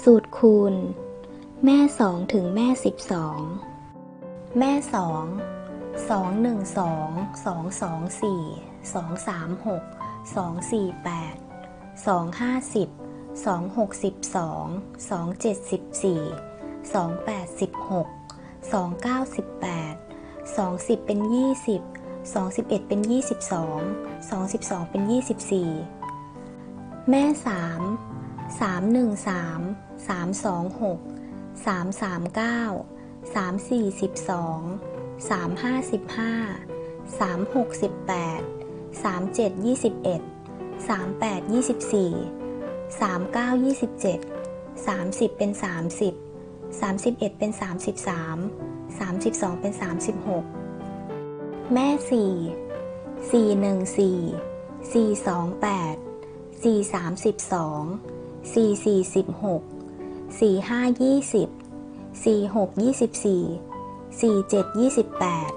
สูตรคูณ แม่สองถึงแม่สิบสองแม่สองสองหนึ่งสองสองสองสี่สองสามหกสองสี่แปดสองห้าสิบสองหกสิบสองสองเจ็ดสิบสี่สองแปดสิบหกสองเก้าสิบแปดสองสิบเป็นยี่สิบสองสิบเอ็ดเป็นยี่สิบสองสองสิบสองเป็นยี่สิบสี่แม่สาม สามหนึ่งสามสามสองหกสามสามเก้าสามสี่สิบสองสามห้าสิบห้าสามหกสิบแปดสามเจ็ดยี่สิบเอ็ดสามแปดยี่สิบสี่สามเก้ายี่สิบเจ็ดสามสิบเป็นสามสิบสามสิบเอ็ดเป็นสามสิบสามสามสิบสองเป็นสามสิบหกแม่สี่สี่หนึ่ งสี่สี่สองแปดสี่สามสิบสองสี่สี่สิบหกสี่ห้ายี่สิบสี่หกยี่สิบสี่สี่เจ็ดยี่สิบแปด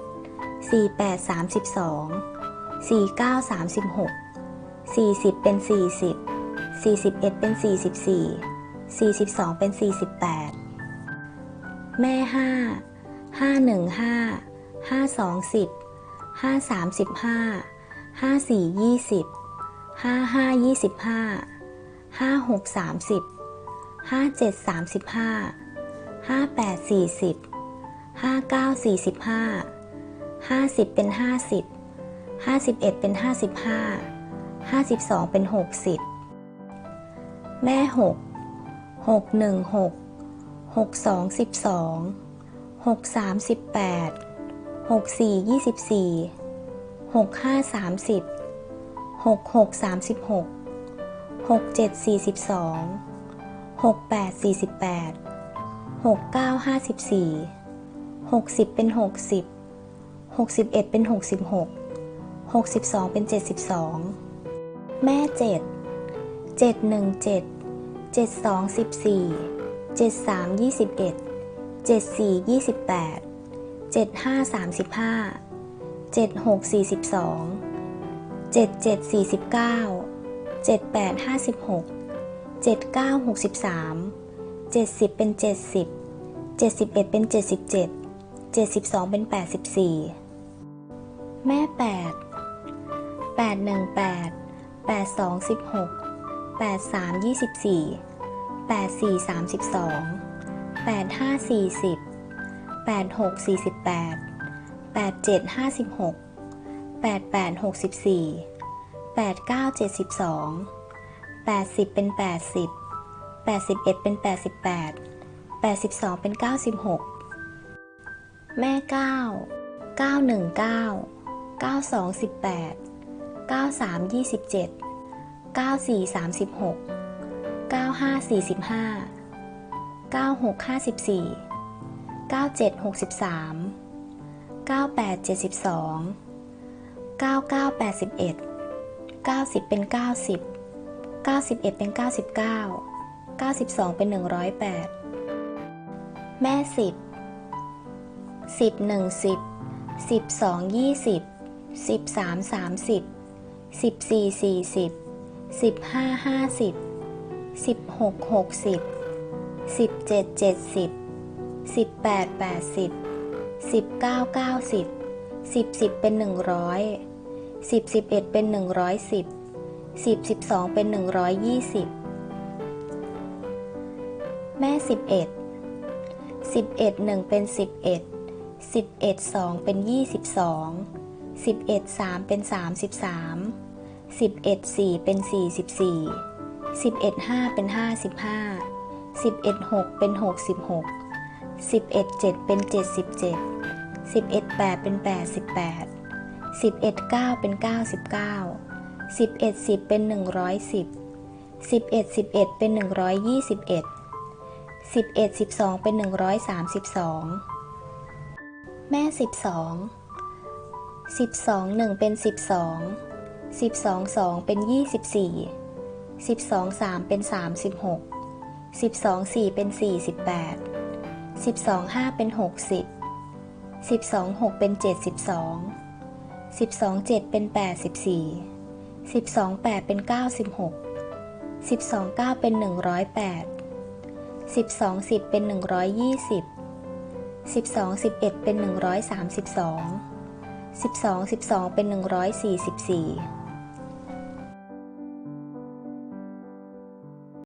สี่แปดสามสิบสองสี่เก้าสามสิบหกสี่สิบเป็นสี่สิบสี่สิบเอ็ดเป็นสี่สิบสี่สี่สิบสองเป็นสี่สิบแปดแม่ห้าห้าหนึ่งห้าห้าสองสิบ ห้าหกสามสิบห้าเจ็ดสามสิบห้าห้าแปดสี่สิบห้าเก้าสี่สิบห้าห้าสิบเป็นห้าสิบห้าสิบเอ็ดเป็นห้าสิบห้าห้าสิบสองเป็นหกสิบแม่หกหกหนึ่งหกหกสองสิบสองหกสามสิบแปดหกสี่ยี่สิบสี่หกห้าสามสิบหกหกสามสิบหก หกเจ็ดสี่สิบสองหกแปดสี่สิบแปดหกเก้าห้าสิบสี่หกสิบเป็นหกสิบหกสิบเอ็ดเป็นหกสิบหกหกสิบสองเป็นเจ็ดสิบสองแม่เจ็ดเจ็ดหนึ่ งเจ็ดเจ็ดสองสิบสี่เจ็ดสามยี่สิบเอ็ดเจ็ดสี่ยี่สิบแปดเจ็ดห้าสามสิบเจ็ดหกสี่สิบสองเจ็ดเจ็ดสี่สิบเก้าเจ็ดแปดห้าสิบหกเจ็ดเก้าหกสิบสามเจ็ดสิบเป็นเจ็ดสิบเจ็ดสิบเอ็ดเป็นเจ็ดสิบเจ็ดเจ็ดสิบสองเป็นแปดสิบสี่แม่แปดแปดหนึ่ง แปดแปดสองสิบหกแปดสิบสี่แปดสี่สามสิบสองแปดห้าสี่สิบแปดหกสี่สิบแปดแปดเก้าสิบหกแปดแปดหกสิบสี่แปดเก้าเจ็ดสิบสองแปดสิบเป็นแปดสิบแปดสิบเป็นแปดสิบแปดแปดสิบสองเป็นเก้าสิบหกแม่เก้าเก้าหนึ่งเก้าเก้าสอง สิบแปดเก้าสิบเป็นเก้าสิบเก้าสิบเอ็ดเป็นเก้าสิบเก้าเก้าสิบสองเป็นหนึ่งร้อยแปดแม่สิบสิบหนึ่งสิบสิบสองยี่สิบสิบสามสามสิบสิบสี่สี่สิบสิบห้าห้าสิบสิบหกหกสิบสิบเจ็ดเจ็ดสิบสิบแปดแปดสิบสิบเก้าเก้าสิบสิบสิบเป็นห นึ่งร้อยสิบสิบเอ็ดเป็นหนึ่งร้อยสิบสิบสิบสองเป็นหนึ่งร้อยยี่สิบแม่สิบเอ็ดสิบเอ็ดหนึ่งเป็นสิบเอ็ดสิบเอ็ดสองเป็นยี่สิบสองสิบเอ็ดสามเป็นสามสิบสามสิบเอ็ดสี่เป็นสี่สิบสี่สิบเอ็ดห้าเป็นห้าสิบห้าสิบเอ็ดหกเป็นหกสิบหกสิบเอ็ดเจ็ดเป็นเจ็ดสิบเจ็ดสิบเอ็ดแปดเป็นแปดสิบเอ็ดเก้าเป็นเก้าสิบเก้าสิบเอ็ดสิบเป็นหนึ่งร้อยสิบสิบเอ็ดสิบเอ็ดเป็นหนึ่งร้อยยี่สิบเอ็ดสิบเอ็ดสิบสองเป็นหนึ่งร้อยสามสิบสองแม่สิบสองสิบสองหนึ่งเป็นสิบสองสิบสองสองเป็นยี่สิบสี่สิบสองสามเป็นสามสิบหกสิบสองสี่เป็นสี่สิบแปดสิบสองห้าเป็นหกสิบสิบสองหกเป็นเ12 7 เป็น 8 14 12 8 เป็น 9 16 12 9 เป็น 108 12 10 เป็น 120 12 11 เป็น 132 12 12 เป็น 144